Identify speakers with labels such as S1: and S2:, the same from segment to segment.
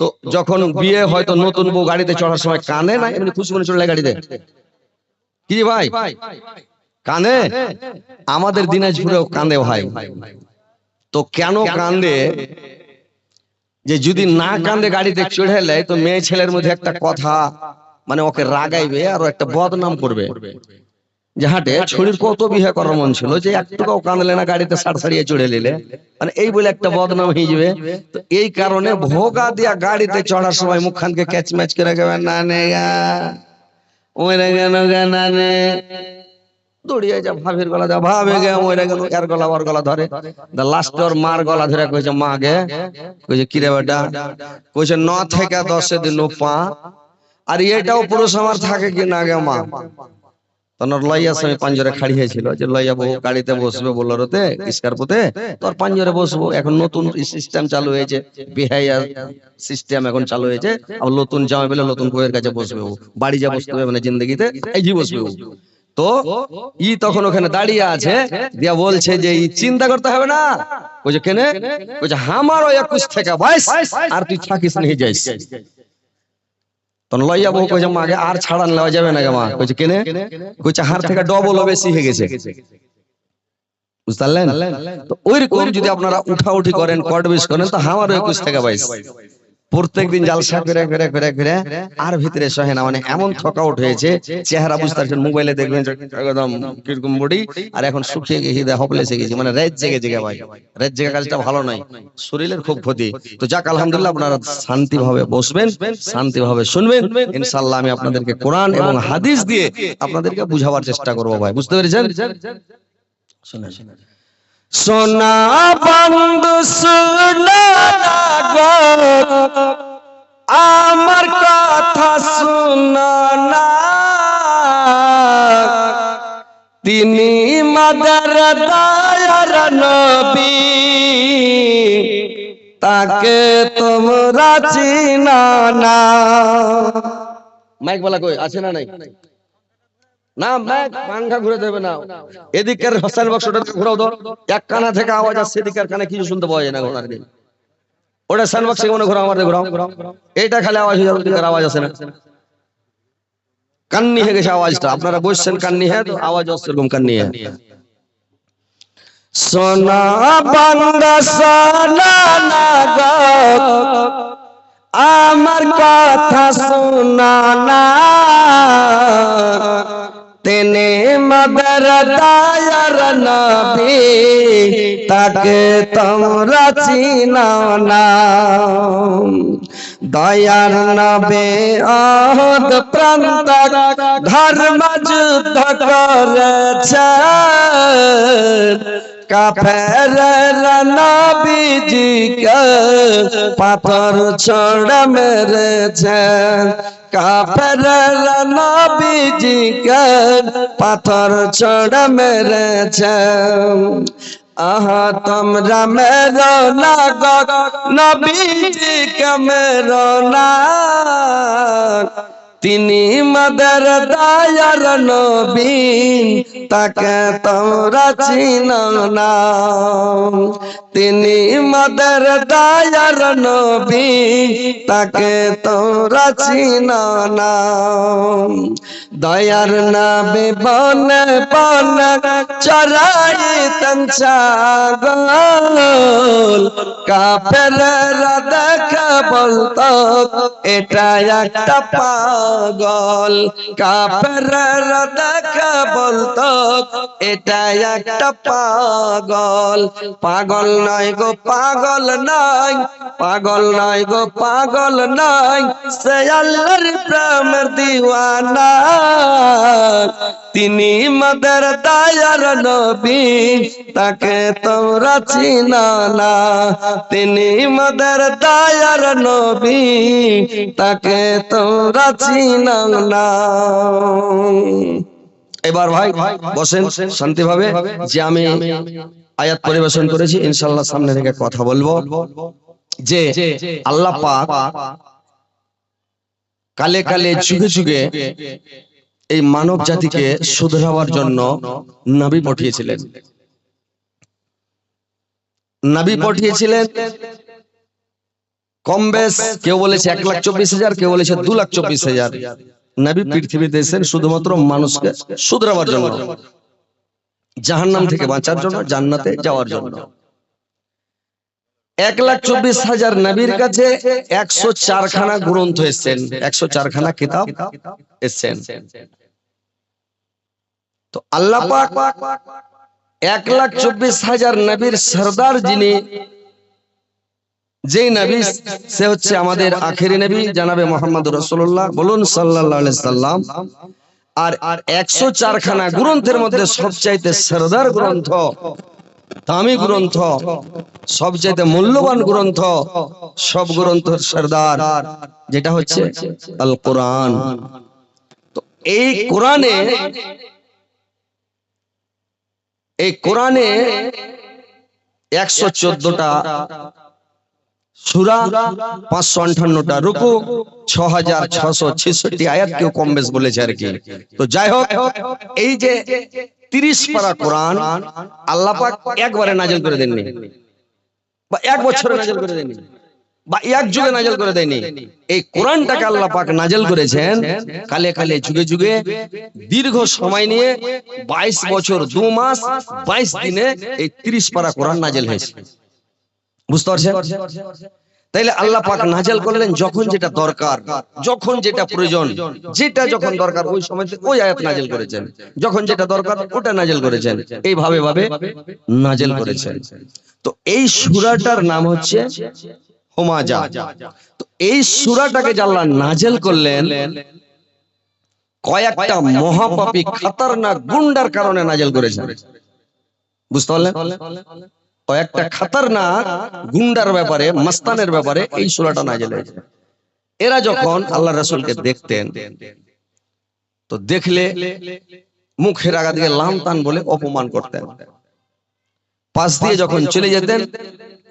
S1: তো যখন বিয়ে হয়তো নতুন বউ গাড়িতে চড়ার সময় কানে না এমনি খুশি মনে চলে গাড়িতে। কি ভাই? কানে। আমাদের দিনাজপুরেও কান্দে ভাই। তো কেন কান্দে? যে যদি না কান্দে গাড়িতে চড়ে এলে তো মেয়ে ছেলের মধ্যে একটা কথা মানে ওকে রাগাইবে আর একটা বদনাম করবে। যে হাটে ছড়ির কত বিয়ে করার মন ছিল যে একটুকাও কাঁদলে না গাড়িতে সার সারিয়ে চড়ে নিলে। মানে এই বলে একটা বদনাম হয়ে যাবে। তো এই কারণে ভোগা দিয়া গাড়িতে চড়ার সময় মুখখানকে ক্যাচ ম্যাচ করে গেবে না নে ওরে গেল না নে। দৌড়িয়ে যা ভাবির গলা যা ভাবে গে ওরে গেল এর গলা ওর গলা ধরে। লাস্ট ওর মার গলা ধরে কইছে মা গে। কইছে কিরে বেটা? কইছে ন থেকে দশে দিন পা। আর এটাও পুরুষ আমার থাকে কি না গে মা? তখন লইয়া স্বামী পাঞ্জরে খাড়ি হয়েছিল যে লইয়া বউ গাড়িতে বসবে বোলারোতে স্কার্পোতে তোর পাঞ্জরে বসবো। এখন নতুন সিস্টেম চালু হয়েছে, বিহাইয়া সিস্টেম এখন চালু হয়েছে। আবার নতুন জামাই বেলে নতুন বউয়ের কাছে বসবে ও। বাড়ি যা বসতে হবে মানে জিন্দগিতে, এই বসবে ও। তো ই তখন ওখানে দাঁড়িয়ে আছে, দিয়া বলছে যে, ই চিন্তা করতে হবে না। বলছে, কেনে? বলছে আমার একুশ থেকে বাইশ, আর তুই থাকিস নিয়ে যাইস তখন লইয়া বউ কইছে মাকে আর ছাড়ান নেওয়া যাবে না মা। কইছে কেনে? কইছে হার থেকে ডবল বেশি হয়ে গেছে। বুঝতে তো ওইরকম যদি আপনারা উঠা উঠি করেন কট বেশ করেন তো হামারও একুশ থেকে বাইশ প্রত্যেকদিন জালসা করে করে করে করে আর ভিতরে সহে না মানে এমন থকাউট হয়েছে চেহারা বুঝতে পারছেন মোবাইলে দেখবেন একদম কীরকম বডি আর এখন শুকিয়ে গেছি দেহ হপলেসে গেছি মানে রাত জেগে জেগে ভাই রাত জেগে কাজটা ভালো নয় শরীরের খুব ক্ষতি। তো যাক আলহামদুলিল্লাহ আপনারা শান্তি ভাবে বসবেন শান্তি ভাবে শুনবেন ইনশাআল্লাহ আমি আপনাদেরকে কোরআন এবং হাদিস দিয়ে আপনাদেরকে বুঝাবার চেষ্টা করব ভাই বুঝতে পেরেছেন? শুনেন। সোনা বন্ধু, সোনা আমার কথা শুনো না। তিনি মাদার দায়ার নবী। তাকে তোমরা চিনো না। মাইক বলা কই? আছে না নাই? না মাইক পাঙ্খা ঘুরে দেবে না। এদিকের হোসেন বক্সটা ঘুরাও দাও এক কানা থেকে আওয়াজ আসছে, এদিকের কানে কিছু শুনতে পাওয়া যায় না ঘোড়ার ওটা সান বক্সে মনে ঘোরাও আমাদের ঘোরাও। এইটা খালি আওয়াজ হয়ে যাবে আওয়াজ আসে না। কান্নি হয়ে গেছে আওয়াজটা। আপনারা বসছেন কান্নি হ্যাঁ আওয়াজ আসছে এরকম কান্নি হ্যাঁ। সোনা বান্দা সোনা আমার কথা শোনা না। তেনে মদর দায়ার নবী তাকে তোমরা চিনাও না দয়ার নবে আহত প্রান্ত ধর্ম যুদ্ধ করেছে কাফের নবীজিকে পাথর ছড় মেরেছে। কাফের নবীজিকে পাথর ছড় মেরেছে। আহা, তোমরা মেরো না গো নবীজিকে, মেরো না। তিনি মাদার দায়ার নবী, তাকে তোমরা চিনো না। তিনি মাদার দায়ার নবী, তাকে তোমরা চিনো না। দয়ার নবী বন বন চরাই তঞ্চাগল কাফের দেখ বলতো এটা একটা পাগল। কাফের দেখ বলতো এটা একটা পাগল। পাগল নয় গো, পাগল নয় পাগল নয় গো, পাগল নয়, সে আল্লাহর প্রেমের দিওয়ানা। তিনি মদর দায়ার নবী, তাকে তোমরা চিনো না। তিনি মদর দায়ার নবী, তাকে তোমরা চিনো এবার ভাই, বসেন শান্তি ভাবে যে আমি আয়াত পরিবেশন করেছি ইনশাল্লাহ সামনে থেকে কথা বলব। যে আল্লাহ কালে কালে, যুগে যুগে এই মানব জাতিকে শুধরাবার জন্য নাবি পাঠিয়েছিলেন। নাবি পাঠিয়েছিলেন কম বেশ কেউ বলেছে এক লাখ চব্বিশ হাজার কেউ বলেছে দু লাখ চব্বিশ হাজার। নবী পৃথিবীতে এসেছেন শুধুমাত্র মানুষকে শুধরাবার জন্য। জাহান্নাম থেকে বাঁচার জন্য জান্নাতে যাওয়ার জন্য। এক লাখ চব্বিশ হাজার নবীর কাছে একশো চারখানা গ্রন্থ এসছেন একশো চারখানা কিতাব এসছেন। তো আল্লাহ পাক এক লাখ চব্বিশ হাজার নবীর সর্দার যিনি যে নবী, সে হচ্ছে আমাদের আখেরি নবী, জানাবে মোহাম্মদ রসুল্লাহ বলুন সাল্লাহ সাল্লাম। আর একশো চারখানা গ্রন্থের মধ্যে সবচাইতে সরদার গ্রন্থ, দামি গ্রন্থ, সবচাইতে মূল্যবান গ্রন্থ, সব গ্রন্থের সরদার, যেটা হচ্ছে আল কোরআন তো এই কোরআনে এই কোরআনে একশো চোদ্দটা সুরা পাঁচশো আটান্নটা রুকু ছ হাজার ছশো ছেষট্টি আয়াত কেউ কম বেশ বলেছে আর কি। তো যাই হোক, এই যে তিরিশ পারা কোরআন আল্লাপাক একবারে নাজেল করে দেননি। বা এক বছরে নাজেল করে দেননি। বা এক যুগে নাজেল করে দেয়নি। এই কোরআনটাকে আল্লাহ পাক নাজেল করেছেন কালে কালে যুগে যুগে, দীর্ঘ সময় নিয়ে বাইশ বছর, দু মাস, বাইশ দিনে এই তিরিশ পারা কোরআন নাজেল হয়েছে। বুঝতে পারছেন? তাইলে আল্লাহ পাক নাজেল করলেন যখন যেটা দরকার যখন যেটা প্রয়োজন যেটা যখন দরকার ওই সময় ওই আয়াত নাজেল করেছেন। যখন যেটা দরকার ওটা নাজেল করেছেন। এইভাবে ভাবে নাজেল করেছেন। তো এই সূরাটার নাম হচ্ছে হোমাজা। তো এই সূরাটাকে আল্লাহ নাজেল করলেন কয়েকটা মহাপাপী খাতারনাক গুন্ডার কারণে নাজেল করেছেন। বুঝতে পারলেন? কয়েকটা খাতারনাক গুন্ডার ব্যাপারে, মাস্তানের ব্যাপারে এই সুরাটা নাজেল হয়েছে। এরা যখন আল্লাহ রাসূলকে দেখতেন, তো দেখলে মুখের আগা দিয়ে লাম টান বলে অপমান করতেন। পাশ দিয়ে যখন চলে যেতেন,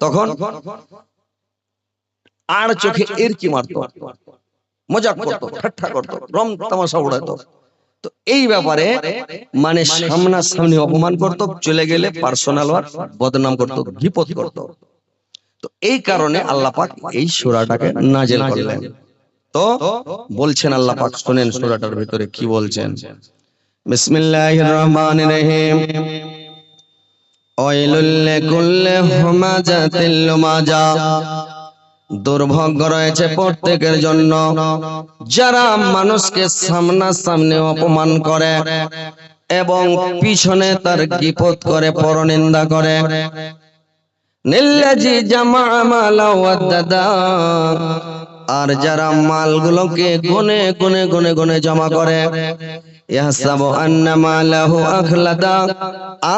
S1: তখন আর চোখে এর কি মারত মজা করতো, ঠাট্টা করতো, রম তামাশা উড়াতো তো এই ব্যাপারে মানে সামনাসামনি অপমান করত চলে গেলে পার্সোনাল ওয়ার বদনাম করত বিপদ করত তো এই কারণে আল্লাহ পাক এই সূরাটাকে নাজেল করলেন। তো বলছেন আল্লাহ পাক শুনেন সূরাটার ভিতরে কি বলছেন। বিসমিল্লাহির রহমানির রহিম। ওয়াইলুল লিকুল্লি হুমাজাতিল লুমাজা। দুর্ভাগ্য রয়েছে প্রত্যেকের জন্য। যারা মানুষকে সামনাসামনি অপমান করে এবং পিছনে তার গিপত করে, পরনিন্দা করে। নিল্লাজি জামা মালা ওয়াদ্দাদা আর যারা মালগুলোকে গুনে গুনে গুনে গুনে জমা করে ইয়াহসাবু আন্না মালাহু আখলাদা।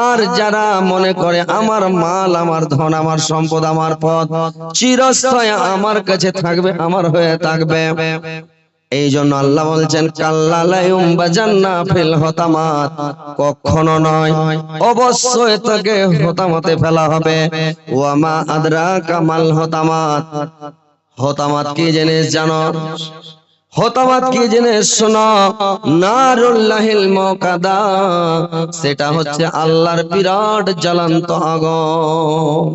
S1: আর যারা মনে করে আমার মাল আমার ধন আমার সম্পদ আমার পদ চিরস্থায়ী আমার কাছে থাকবে আমার হয়ে থাকবে। এই জন্য আল্লাহ বলছেন ফিল হতামাত কখনো নয় অবশ্যই তাকে হতামতে ফেলা হবে। ওয়ামা আদরা কামাল হতামাত। হতামাত কি জিনিস জানো? হতামাত কি জিনিস শোনা, নারুল্লাহিল মকাদা সেটা হচ্ছে আল্লাহর বিরাট জ্বলন্ত আগুন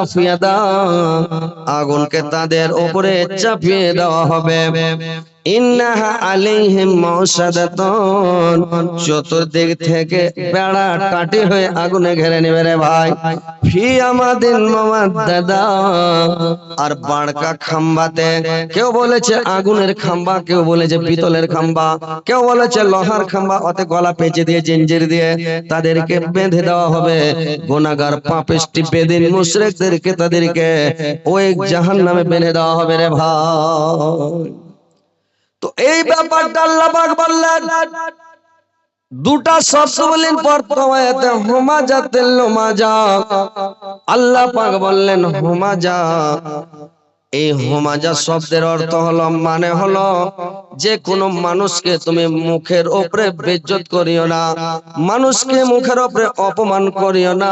S1: আফিয়াদা, আগুনকে তাদের উপরে চাপিয়ে দেওয়া হবে। ইন্নাহা আলাইহিম মুসাদাতুন চতুর্দিক থেকে বেড়া কাটি হয়ে আগুনে ঘিরে নেবে রে ভাই। ফি আমাদিন মামাদাদা আর বাড়কা খাম্বাতে কেউ বলেছে আগুনের খাম্বা, কেউ বলেছে পিতলের খাম্বা, কেউ বলেছে লোহার খাম্বা অতে গলা পেঁচে দিয়ে জিঞ্জির দিয়ে তাদেরকে বেঁধে দেওয়া হবে। গোনাগার পাপিষ্টি বেদিন মুশরিকদেরকে তাদেরকে ওই জাহান্নামে বেঁধে দেওয়া হবে রে ভাই। তো এই ব্যাপারটা আল্লাহ পাক বললেন দুটা শব্দ বলেন প্রথমে হোমা লোমা যা আল্লাহ পাক বললেন হোমাজা এই হোমাজা শব্দের অর্থ হলো মানে হলো যে কোনো মানুষকে তুমি মুখের ওপরে বেজ্জত করিও না, মানুষকে মুখের ওপরে অপমান করিও না,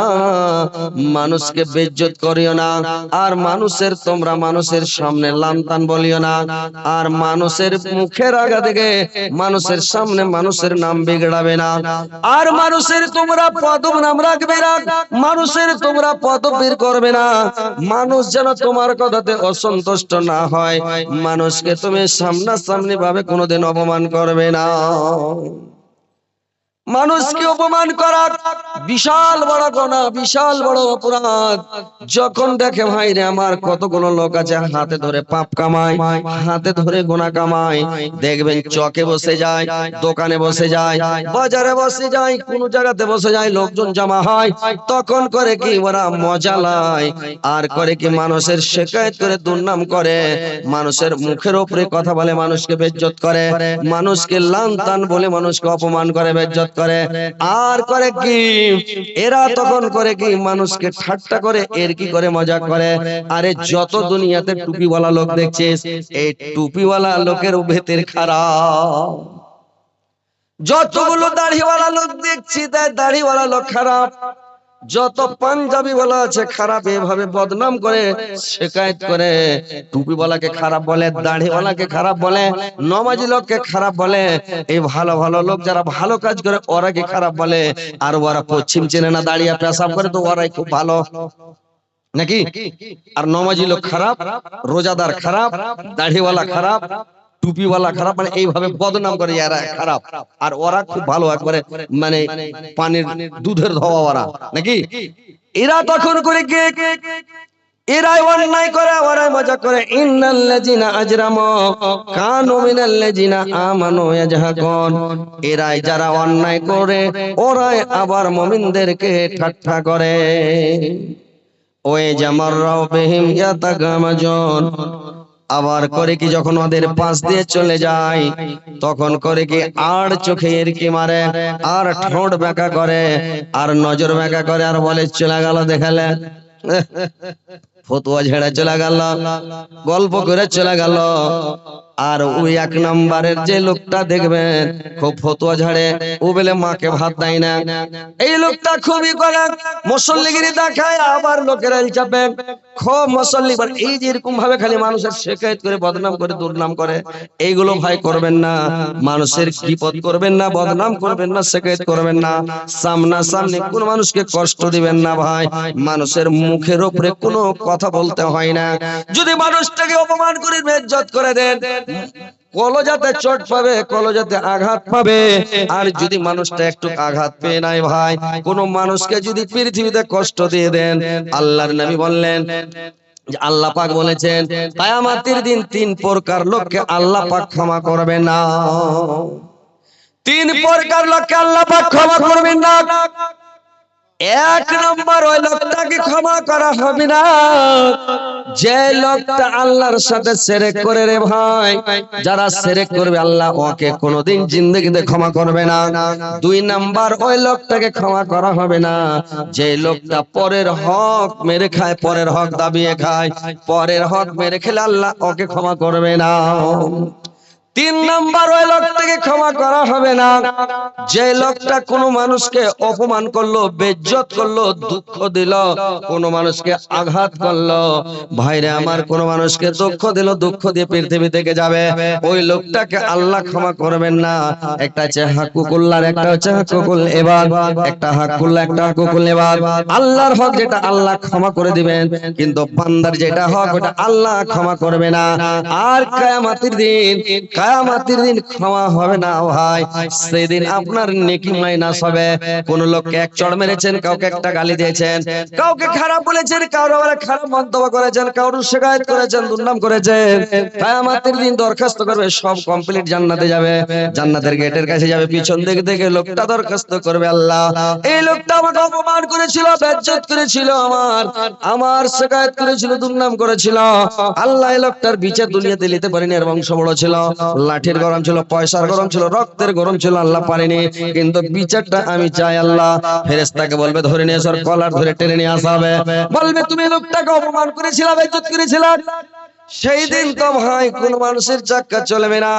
S1: মানুষকে বেজ্জত করিও না, আর মানুষের তোমরা মানুষের সামনে লান্তান বলিও না, আর মানুষের মুখের আগা থেকে মানুষের সামনে মানুষের নাম বিগড়াবে না, আর মানুষের তোমরা পদব নাম রাখবে না, মানুষের তোমরা পদবীর করবে না, মানুষ যেন তোমার কথাতে অসন্তুষ্ট না হয় মানুষকে তুমি সামনাসামনি ভাবে কোনোদিন অপমান করবে না। মানুষকে অপমান করা বিশাল বড় গোনা বিশাল বড় অপরাধ। যখন দেখে ভাই রে আমার কতগুলো লোক আছে হাতে ধরে পাপ কামায় হাতে ধরে গোনা কামায়। দেখবেন চকে বসে যায় দোকানে বসে যায় বাজারে বসে যায় কোন জায়গাতে বসে যায় লোকজন জমা হয়। তখন করে কি ওরা মজা লায় আর করে কি মানুষের শেখায়ত করে দুর্নাম করে। মানুষের মুখের উপরে কথা বলে মানুষকে বেজ্জত করে। মানুষকে লান তান বলে মানুষকে অপমান করে বেজ্জত করে, আর করে কি? এরা তখন করে কি? মানুষকে ঠাট্টা করে, এর কি করে মজা করে? আরে যত দুনিয়াতে টুপিওয়ালা লোক দেখছিস, এই টুপিওয়ালা লোকের ভেতের খারাপ। যতগুলো দাড়িওয়ালা লোক দেখছি, তাই দাড়িওয়ালা লোক খারাপ। যত পাঞ্জাবি বলা আছে খারাপ এভাবে বদনাম করে শেখায়ত করে, টুপিওয়ালাকে খারাপ বলে, দাড়িওয়ালাকে খারাপ বলে নমাজি লোককে খারাপ বলে, এই ভালো ভালো লোক যারা ভালো কাজ করে ওরা কি খারাপ বলে, আর ওরা পশ্চিম চেনে না, দাঁড়িয়ে পেশাব করে, তো ওরাই খুব ভালো। নাকি? আর নমাজি লোক খারাপ, রোজাদার খারাপ, দাড়িওয়ালা খারাপ টুপিওয়ালা খারাপ মানে এইভাবে বদনাম করে, এরা খারাপ। আর ওরা খুব ভালো একবারে মানে পানির দুধের ধোয়া ওরা, নাকি? এরা তখন করে কে? এরাই অন্যায় করে, ওরাই করে। ইন্নাল্লাযিনা এরাই যারা অন্যায় করে, ওরাই আবার মুমিনদেরকে ঠাট্টা করে। ওয়ে জামাররাও বিহিম ইয়াতাগামাজুন। আবার করে কি যখন ওদের পাশ দিয়ে চলে যায়, তখন করে কি আর চোখে এরকি মারে, আর ঠোঁট বেঁকা করে, আর নজর বেঁকা করে, আর বলে, চলে গেল দেখালে। ফতুয়া ঝেড়ে চলে গেল, গল্প করে চলে গেল। আর ওই এক নম্বরের যে লোকটা দেখবেন খুব ফতুয়া ঝাড়ে, ও বলে, মাকে ভাত দেয় না। এই লোকটা খুবই করে মুসল্লিগিরি দেখায়, আবার লোকেরা চাপে। খুব মুসল্লি এই যে এরকম ভাবে খালি মানুষের শেখায়ত করে, বদনাম করে, দুর্নাম করে, এইগুলো ভাই করবেন না। মানুষের বিপদ করবেন না, বদনাম করবেন না শেখায়ত করবেন না। সামনা সামনে কোন মানুষকে কষ্ট দিবেন না ভাই। মানুষের মুখের উপরে কোনো কথা বলতে হয় না। যদি মানুষটাকে অপমান করে, বেজ্জত করে দেন কলজাতে পাবে, কলজাতে আঘাত পাবে। আর যদি মানুষটা একটু আঘাত পেয়ে নাই ভাই, কোন মানুষকে যদি পৃথিবীতে কষ্ট দিয়ে দেন, আল্লাহর নবী বললেন আল্লাহ পাক বলেছেন, কায়ামাতের দিন তিন প্রকার লোককে আল্লাহ পাক ক্ষমা করবে না। তিন প্রকার লোককে আল্লাহ পাক ক্ষমা করবেন না। এক নম্বর ওই লোকটাকে ক্ষমা করা হবে না। যে লোকটা আল্লাহর সাথে সেরেক করে রে ভাই, যারা সেরেক করবে, আল্লাহ ওকে কোনোদিন জিন্দগিতে ক্ষমা করবে না। দুই নাম্বার ওই লোকটাকে ক্ষমা করা হবে না। যে লোকটা পরের হক মেরে খায়, পরের হক দাবিয়ে খায়, পরের হক মেরে খেলে আল্লাহ ওকে ক্ষমা করবে না। তিন নাম্বার ওই লোকটাকে ক্ষমা করা হবে না। যে লোকটা কোনো মানুষকে অপমান করল, বেজ্জত করল, দুঃখ দিল, কোন মানুষকে আঘাত করল, ভাইরে আমার কোন মানুষকে দুঃখ দিল, দুঃখ দিয়ে পৃথিবী থেকে যাবে। ওই লোকটাকে আল্লাহ ক্ষমা করবেন না। একটা হচ্ছে হাকুকুল্লার একটা হচ্ছে হাকুকুল এবার একটা হাকুল্লা একটা হাকুকুল এবার আল্লাহর হক যেটা আল্লাহ ক্ষমা করে দিবেন, কিন্তু বান্দার যেটা হক ওটা আল্লাহ ক্ষমা করবে না। আর কায়ামাতির দিন কায়ামাতির দিন ক্ষমা হবে না ভাই। সেদিন আপনার নেকি মাইনাস হবে কোন লোককে এক চড় মেরেছেন, কাউকে একটা গালি দিয়েছেন, কাউকে খারাপ বলেছেন, কারও আবার খারাপ মন্তব্য করেছেন, কারও শেখায়ত করেছেন, দুর্নাম করেছেন। কায়ামাতির দিন দরখাস্ত করবে, সব কমপ্লিট জান্নাতে যাবে। জান্নাতের গেটের কাছে যাবে, পিছন দিক থেকে লোকটা দরখাস্ত করবে আল্লাহ। এই লোকটা আমাকে অপমান করেছিল, বেজ্জত করেছিল আমার। আমার শেখায়ত করেছিল, দুর্নাম করেছিল। আল্লাহ এই লোকটার বিচার দুনিয়াতে নিতে পারেনি, এর বংশ বড় ছিল। লাঠির গরম ছিল, পয়সার গরম ছিল, রক্তের গরম ছিল, আল্লাহ পারেনি কিন্তু বিচারটা আমি চাই আল্লাহ। ফেরেস্তাকে বলবে, ধরে নিয়ে সর কলার ধরে টেনে নিয়ে আসা হবে। বলবে, তুমি লোকটাকে অপমান করেছিলাম ইজ্জত করেছিলাম সেই দিন তো ভাই কোন মানুষের চাক্কা চলবে না।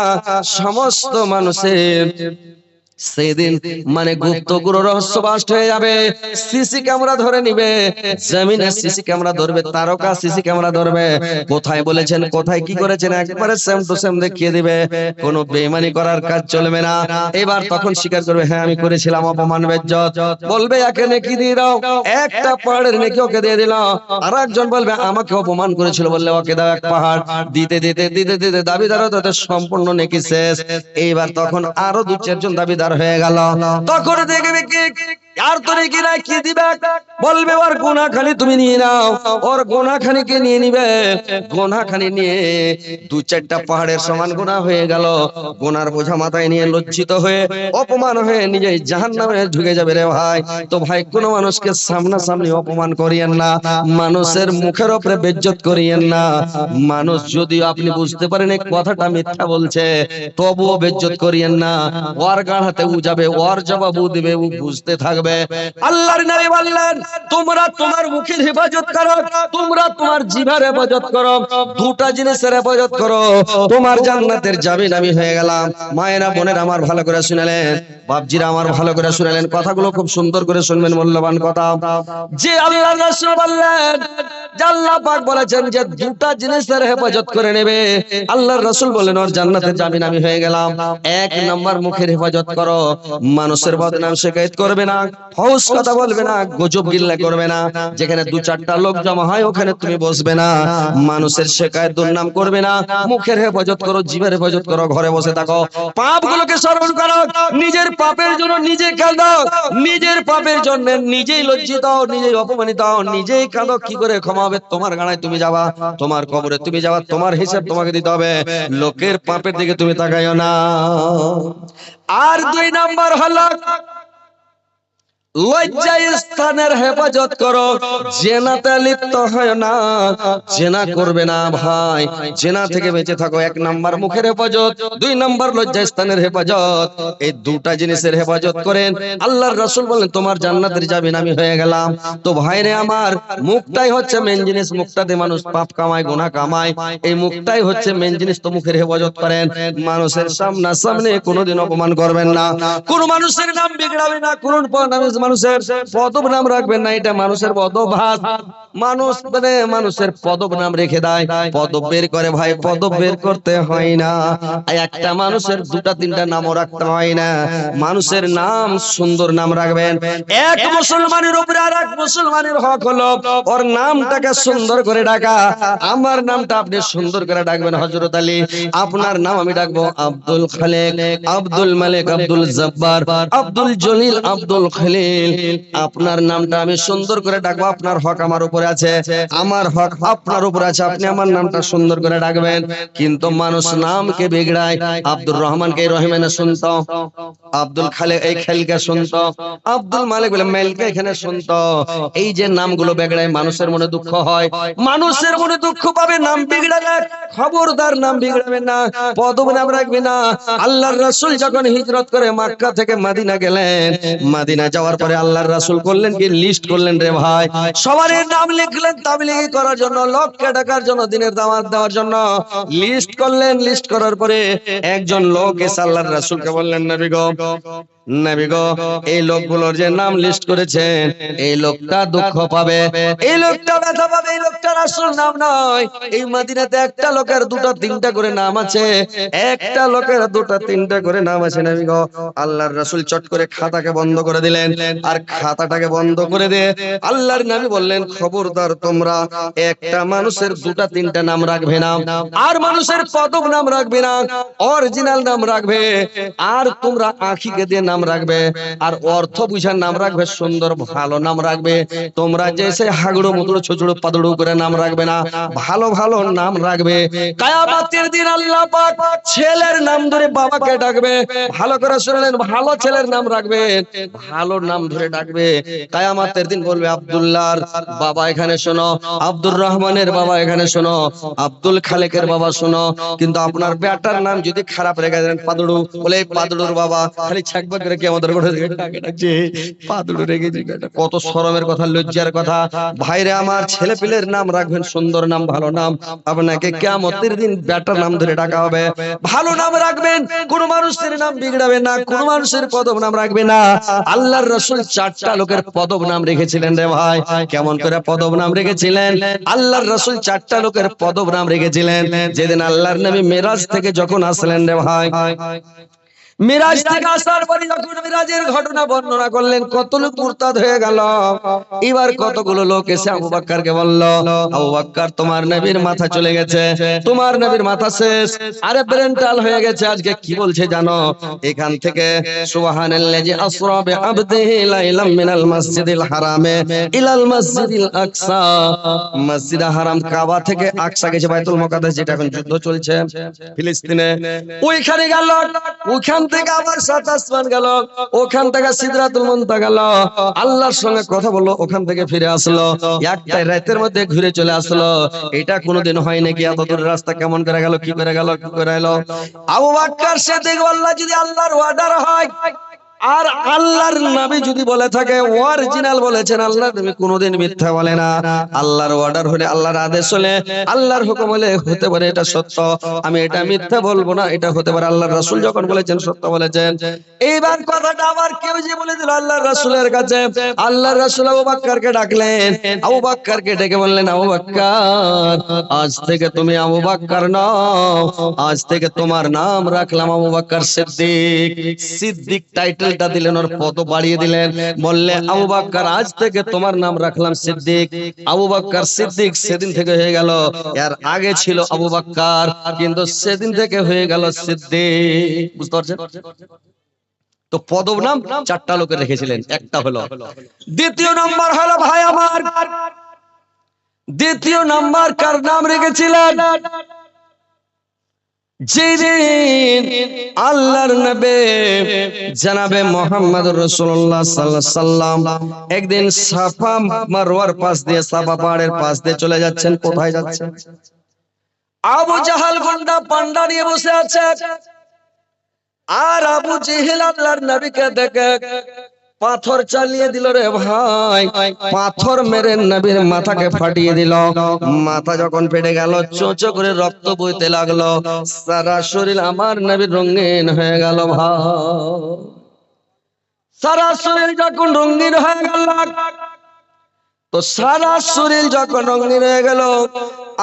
S1: সমস্ত মানুষের সেদিন মানে গুপ্ত গুরু রহস্য বাস্ট হয়ে যাবে। সিসি ক্যামেরা ধরে নিবে। জমিনে সিসি ক্যামেরা ধরবে, তারকা সিসি ক্যামেরা ধরবে। কোথায় বলেছেন, কোথায় কি করেছেন, একবারে সেম টু সেম দেখিয়ে দিবে। কোনো বেইমানি করার কাজ চলবে না। এবার তখন স্বীকার করবে হ্যাঁ আমি করেছিলাম অপমান বেজ্জত। বলবে, একে নেকি দিয়ে দাও। একটা পাহাড়ের নেকি ওকে দিয়ে দিল। আর একজন বলবে, আমাকে অপমান করেছিল বললে ওকে দাও এক পাহাড়। দিতে দিতে দিতে দিতে দাবিদার সম্পূর্ণ নেকি শেষ। এইবার তখন আরও দু চারজন দাবিদার হয়ে গেল। তখন দেখবে কি আর তো নাকি না কি দিবে বলবে ওর তুমি নিয়ে নাও ওর নিয়ে নিবে নিয়ে দু চারটা পাহাড়ের সমান গোনা হয়ে গেল গোনার বোঝা মাথায় নিয়ে লজ্জিত হয়ে অপমান হয়ে নিজে জাহান নামে ঢুকে যাবে রে ভাই তো ভাই কোন মানুষকে সামনাসামনি অপমান করিয়েন না মানুষের মুখের উপরে বেজ্জত করিয়েন না মানুষ যদি আপনি বুঝতে পারেন এই কথাটা মিথ্যা বলছে তবুও বেজ্জত করিয়েন না ওর গাড়াতে উ যাবে ওর জবাব দিবে বুঝতে থাকবে আল্লাহর নবী বললেন, তোমরা তোমার মুখের হেফাজত করো, তোমরা তোমার জিভার হেফাজত করো, দুটা জিনিসের হেফাজত করো। তোমার জান্নাতের জামিন আমি হয়ে গেলাম। মায়েরা, বোনের আমার ভালো করে শুনালেন, বাপজিরা আমার ভালো করে শুনালেন, কথাগুলো খুব সুন্দর করে শুনবেন, মূল্যবান কথা। যে আল্লাহ রাসূল বললেন আল্লাহ পাক বলেছেন যে দুটা জিনিসের হেফাজত করে নেবে। আল্লাহর রাসূল বলেন ওর জান্নাতের জামিন আমি হয়ে গেলাম। এক নাম্বার মুখের হেফাজত করো। মানুষের বদনাম শেখায়ত করবে না। হউস কথা বলবে না গজব গিল্লা করবে না যেখানে দু চারটা লোক জমা হয় ওখানে তুমি বসবে না। মানুষের শেখায়ত দুর্নাম করবে না মুখের হেফাজত করো জীবের হেফাজত করো ঘরে বসে থাকো। পাপ গুলোকে স্মরণ করো নিজের পাপের জন্য নিজে কাঁদো নিজের পাপের জন্য নিজেই লজ্জিত হও, নিজেই অপমানিত হও, নিজেই কাঁদো কি করে ক্ষমা হবে? তোমার গাড়ায় তুমি যাবা তোমার কবরে তুমি যাবা তোমার হিসাব তোমাকে দিতে হবে। লোকের পাপের দিকে তুমি তাকাইও না। আর দুই নাম্বার হলো লজ্জা স্থানের হেফাজত করো। জেনাতে লিপ্ত হয় না। জেনা করবে না ভাই। জেনা থেকে বেঁচে থাকো। এক নাম্বার মুখের হেফাজত, দুই নাম্বার লজ্জা স্থানের হেফাজত। এই দুটা জিনিসের হেফাজত করেন। আল্লাহর রাসূল বলেন, তোমার জান্নাতের যাবেন আমি হয়ে গেলাম। তো ভাইরে আমার, মুখটাই হচ্ছে মেন জিনিস। মুখটাতে মানুষ পাপ কামায়, গুনাহ কামায়। এই মুখটাই হচ্ছে মেন জিনিস। তো মুখের হেফাজত করেন। মানুষের সামনা সামনে কোনোদিন অপমান করবেন না। কোন মানুষের নাম বিগড়াবে না। কোন মানুষ মানুষের পদব নাম রাখবেন না, এটা মানুষের পদভাস মানুষ মানে মানুষের পদব নাম রেখে দেয়। পদব বের করে ভাই, পদব বের করতে হয় না। একটা মানুষের দুটা, তিনটা নামও রাখতে হয় না। মানুষের নাম সুন্দর নাম রাখবেন। এক মুসলমানের উপরে আর এক মুসলমানের হক হলো, ওর নামটাকে সুন্দর করে ডাকা। আমার নামটা আপনি সুন্দর করে ডাকবেন হজরত আলী। আপনার নাম আমি ডাকবো আব্দুল খালেক। আব্দুল মালিক, আব্দুল জব্বার। আব্দুল জলিল, আব্দুল খালিল আপনার নামটা আমি সুন্দর করে ডাকবো, আপনার হক আমার উপরে আছে। আমার হক আপনার উপরে আছে, আপনি আমার নামটা সুন্দর করে ডাকবেন। কিন্তু মানুষ নামকে বিগড়ায়, আব্দুর রহমানকে রহিমানে শুনতো। আব্দুল খালে এই খেলকে শুনতো। আব্দুল মালিক বলে, মেলকে এখানে শুনতো। এই যে নামগুলো বেগড়ায়, মানুষের মনে দুঃখ হয়। মানুষের মনে দুঃখ পাবে, নাম বিগড়ালে খবরদার নাম বিগড়াবে না। পদব নাম রাখবে না। আল্লাহর রাসূল যখন হিজরত করে মক্কা থেকে মদিনা গেলেন, মদিনা যাওয়ার পরে আল্লাহর রাসুল করলেন কি? লিস্ট করলেন রে ভাই। সবার নাম লিখলেন, তাবলিগি করার জন্য লক্ষ ডাকার জন্য, দিনের দাওয়াত দেওয়ার জন্য। লিস্ট করলেন লিস্ট করার পরে একজন লোক এসে আল্লাহর রাসুলকে বললেন, নবী গো এই লোকগুলোর যে নাম লিস্ট করেছেন, এই লোকটা দুঃখ পাবে। এই লোকটা ব্যথা পাবে, এই লোকটার আসল নাম নয়। এই মদিনাতে একটা লোকের দুটা, তিনটা করে নাম আছে। একটা লোকের দুটা, তিনটা করে নাম আছে নবী গো। আল্লাহর রাসূল চট করে খাতাকে বন্ধ করে দিলেন। আর খাতাটাকে বন্ধ করে দিয়ে আল্লাহর নবী বললেন, খবরদার তোমরা, একটা মানুষের দুটা, তিনটা নাম রাখবে না। আর মানুষের নাম রাখবে না? অরিজিনাল নাম রাখবে। আর তোমরা আখিকে দিয়ে নাম রাখবে, আর অর্থ বুঝার নাম রাখবে, সুন্দর ভালো নাম রাখবে। তোমরা যে সে হাগড়ো মুদড়ো ছোচড়ো পাদড়ো করে নাম রাখবে না, ভালো ভালো নাম রাখবে। কায়ামাতের দিন আল্লাহ পাক ছেলের নাম ধরে বাবাকে ডাকবে, ভালো করে শুনলেন ভালো ছেলের নাম রাখবে, ভালো নাম ধরে ডাকবে। কায়ামাতের দিন বলবে, আব্দুল্লাহর বাবা এখানে শোনো, আব্দুর রহমানের বাবা এখানে শোনো, আব্দুল খালেকের বাবা শোনো। কিন্তু আপনার বেটার নাম যদি খারাপ রেখে দেন, পাদুড়ু, বলে পাদুড়ুর বাবা, খালি ছাকবো করে কি আমাদের রেখেছি কত শরমের কথা, লজ্জার কথা। ভাইরে, আমার ছেলে পিলের নাম রাখবেন, সুন্দর নাম, ভালো নাম। আপনাকে কেমতের দিন ব্যাটার নাম ধরে ডাকা হবে। ভালো নাম রাখবেন, কোন মানুষের নাম বিগড়াবে না, কোন মানুষের পদব নাম রাখবে না। আল্লাহর রসুল চারটা লোকের পদব নাম রেখেছিলেন রে ভাই। কেমন করে পদব নাম রেখেছিলেন? আল্লাহর রসুল চারটা লোকের পদব নাম রেখেছিলেন। যেদিন আল্লাহর নবী মেরাজ থেকে যখন আসলেন রে ভাই মিরাজ থেকে আসার পরে যখন মিরাজের ঘটনা বর্ণনা করলেন কত লোক মুরতাদ হয়ে গেল। এবার কতগুলো লোক এসে আবু বাক্কারকে বলল, আবু বাক্কার, তোমার নবীর মাথা চলে গেছে, তোমার নবীর মাথা শেষ। আরে ব্রেনটাল হয়ে গেছে, আজকে কি বলছে জানো? এখান থেকে, সুবহানাল্লাজি আসরা বিআবদিহি লাইলাম মিনাল মাসজিদিল হারামে ইলাল মাসজিদিল আকসা। মসজিদ হারাম কাবা থেকে আকসা গেছে বাইতুল মুকাদ্দাস, যেটা এখন যুদ্ধ চলছে ফিলিস্তিনে। ওইখানে গেল ওখান থেকে আবার সাত আসমান গেল, ওখান থেকে সিদরাতুল মুনতা গেল। আল্লাহর সঙ্গে কথা বলল, ওখান থেকে ফিরে আসলো। একটাই রাতের মধ্যে ঘুরে চলে আসলো। এটা কোনোদিন হয় নাকি এত দূর রাস্তা কেমন করে গেল, কি করে গেল, কি করে এলো? আবু বাক্কার সাথে আল্লাহ যদি আল্লাহর ওয়াদার হয় আর আল্লাহর নবী যদি বলে থাকে অরিজিনাল বলেছেন আল্লাহ, তুমি কোনোদিন মিথ্যা বলে না। আল্লাহর অর্ডার হলে আল্লাহর আদেশ হলে আল্লাহর হুকুম হলে হতে পারে এটা সত্য। আমি এটা মিথ্যা বলব না, এটা হতে পারে আল্লাহর রাসূল যখন বলেছেন, সত্য বলেছেন। এইবার কথাটা আবার কেউ যে বলে দিল আল্লাহর রাসূলের কাছে, আল্লাহর রাসূল আবু বকরকে ডাকলেন। আবু বকরকে ডেকে বললেন, আবু বকর আজ থেকে তুমি আবু বকর নাও। আজ থেকে তোমার নাম রাখলাম আবু বকর সিদ্দিক। সিদ্দিক টাইটেলটা দিলেন, ওর পদ বাড়িয়ে দিলেন। বললে, আবু বকর আজ থেকে তোমার নাম রাখলাম সিদ্দিক। আবু বকর সিদ্দিক সেদিন থেকে হয়ে গেল। এর আগে ছিল আবু বকর কিন্তু সেদিন থেকে হয়ে গেল সিদ্দিক। বুঝতে পারছেন? তো পদব নাম চারটা লোকে রেখেছিলেন, একটা হলো। দ্বিতীয় নাম্বার হলো ভাই আমার। দ্বিতীয় নাম্বার কার নাম রেখেছিলেন? যেদিন আল্লাহর নবে জানাবে মোহাম্মদ রসুল্লাহ সাল্লাম একদিন সাফা মারওয়ার পাশ দিয়ে, সাফা পাহাড়ের পাশ দিয়ে চলে যাচ্ছেন। কোথায় যাচ্ছেন? আবু জাহাল গন্ডা পান্ডা নিয়ে বসে আছে। আর আবু জেহেল আল্লাহর নবীকে দেখে পাথর চালিয়ে দিল রে ভাই। পাথর মেরে নবীর মাথাকে ফাটিয়ে দিল। মাথা যখন ফেটে গেল, চোচো করে রক্ত বইতে লাগল। সারা শরীর আমার নবীর রঙিন হয়ে গেল ভাই। সারা শরীর যখন রঙিন হয়ে গেল তো সারা শরীর যখন রঙিন হয়ে গেল,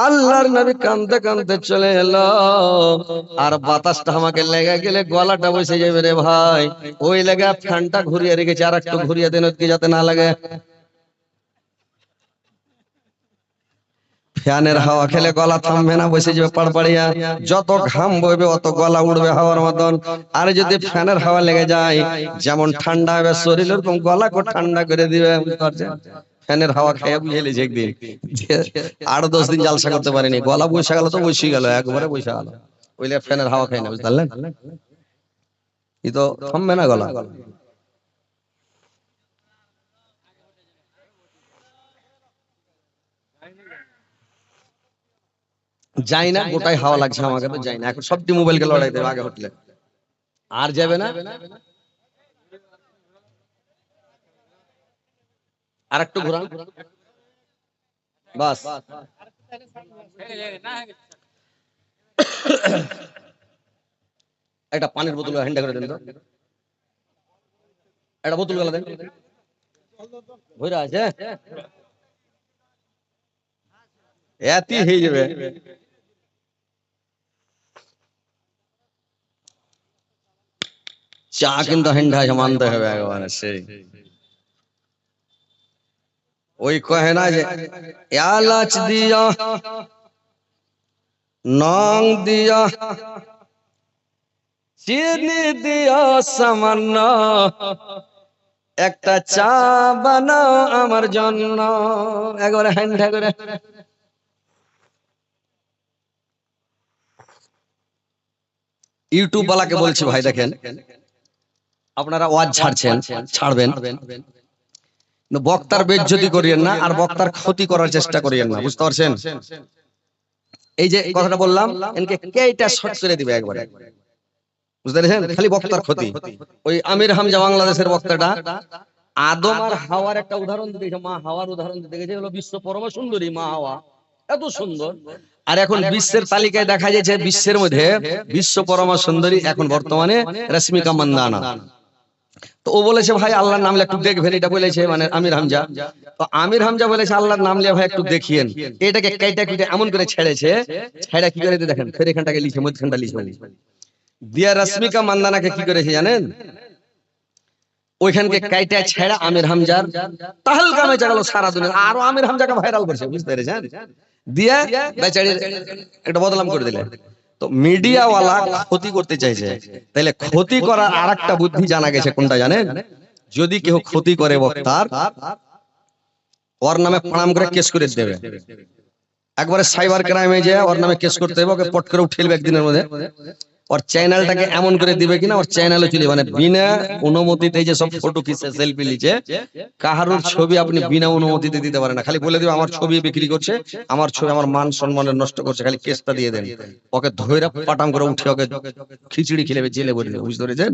S1: আল্লাহর নবী কানতে কানতে চলে এলো। আর বাতাসটা আমাকে লেগে গেলে গলাটা বসে যাবে রে ভাই। ওই লেগে ফ্যানটা ঘুরিয়ে রেখেছে, আর একটু ঘুরিয়ে দেন যাতে না লাগে। ফ্যানের হাওয়া খেলে গলা থামবে না, বসে যাবে পাড়পাড়িয়া। যত ঘাম বইবে, অত গলা উড়বে হাওয়ার মতন। আর যদি ফ্যানের হাওয়া লেগে যায়, যেমন ঠান্ডা হবে, শরীর ওরকম গলাকে ঠান্ডা করে দিবে, বুঝতে পারছেন? ফ্যানের হাওয়া খেয়ে বুঝে লিছে একদিন আট দশ দিন জালসা করতে পারিনি। গলা বসে গেল তো বসে গেল একবারে বসে গেল। ওইলে ফ্যানের হাওয়া খাই না বুঝতে পারলেন? ই তো থামবে না গলা। যাই না গোটাই হাওয়া লাগছে আমাকে তো যাই না। এখন সবটি মোবাইলকে লড়াই দেবে আগে হটলে। আর যাবে না? আর একটু বাস। একটা পানির বোতল হ্যান্ডা করে দেন তো। একটা বোতল দেন। ভইরা আছে এতি হয়ে যাবে। চা কিন্তু হ্যান্ডা মানতে হবে সেই। ওই কহে না যে এলাচ দিয়া, নং দিয়া, চিনি দিয়া সামান্য, একটা চা বানাও আমার জন্য। একবারে হ্যান্ডা করে। ইউটিউব বালাকে বলছি ভাই দেখেন, আপনারা ওয়াজ ছাড়ছেন, ছাড়বেন। বক্তার বেজ্জতি করিয়েন না, আর বক্তার ক্ষতি করার চেষ্টা করিয়েন না, বুঝতে পারছেন? এই যে কথাটা বললাম, এনকে কেইটা শর্ট করে দিবে একবারে? বুঝতে পেরেছেন? খালি বক্তার ক্ষতি। ওই আমির হামজা বাংলাদেশের বক্তাটা আদম আর হাওয়ার একটা উদাহরণ দিতে মা হাওয়ার উদাহরণ দিতে হলো বিশ্ব পরম সুন্দরী মা হাওয়া। এত সুন্দর। আর এখন বিশ্বের তালিকায় দেখা যাচ্ছে, বিশ্বের মধ্যে বিশ্ব পরমা সুন্দরী এখন বর্তমানে রশ্মিকা মান্দানা তো ও বলেছে, ভাই, আল্লাহর নাম একটু দেখবেন এটা বলেছে মানে আমির হামজা। তো আমির হামজা বলেছে, আল্লাহর নাম লিয়ে ভাই একটু দেখিয়েন। এটাকে কাইটা কুইটা এমন করে ছেড়েছে, ছেড়ে কি করে দেখেন, ফের এখানটাকে লিখে, মধ্যখানটা লিখে। দিয়া রশ্মিকা মান্দানাকে কি করেছে জানেন? ওইখানকে কাইটা ছেড়া আমির হামজার তাহল কামে চাগালো সারা দুনিয়া আরও আমির হামজাকে ভাইরাল করছে, বুঝতে পেরেছেন? দিয়ে বেচারি একটা বদলাম করে দিলে। তো মিডিয়াওয়ালা ক্ষতি করতে চাইছে। তাহলে ক্ষতি করার আর একটা বুদ্ধি জানা গেছে, কোনটা জানেন? যদি কেউ ক্ষতি করে বক্তার, ওর নামে প্রণাম করে কেস করে দেবে। একবারে সাইবার ক্রাইমে যে ওর নামে কেস করতে হবে, ওকে পট করে উঠেলবে একদিনের মধ্যে। ওর চ্যানেলটাকে এমন করে দিবে কিনা? ওর চ্যানেলে চলে মানে বিনা অনুমতিতে যে সব ফটো খিচে সেলফি লিচে কাহারুর ছবি আপনি বিনা অনুমতিতে দিতে পারেন না। খালি বলে দিবে আমার ছবি বিক্রি করছে আমার ছবি আমার মান সম্মানের নষ্ট করছে খালি কেসটা দিয়ে দেন। ওকে ধৈরা পাটাম করে উঠে ওকে খিচুড়ি খেলেবে জেলে বলে বুঝতে পেরেছেন?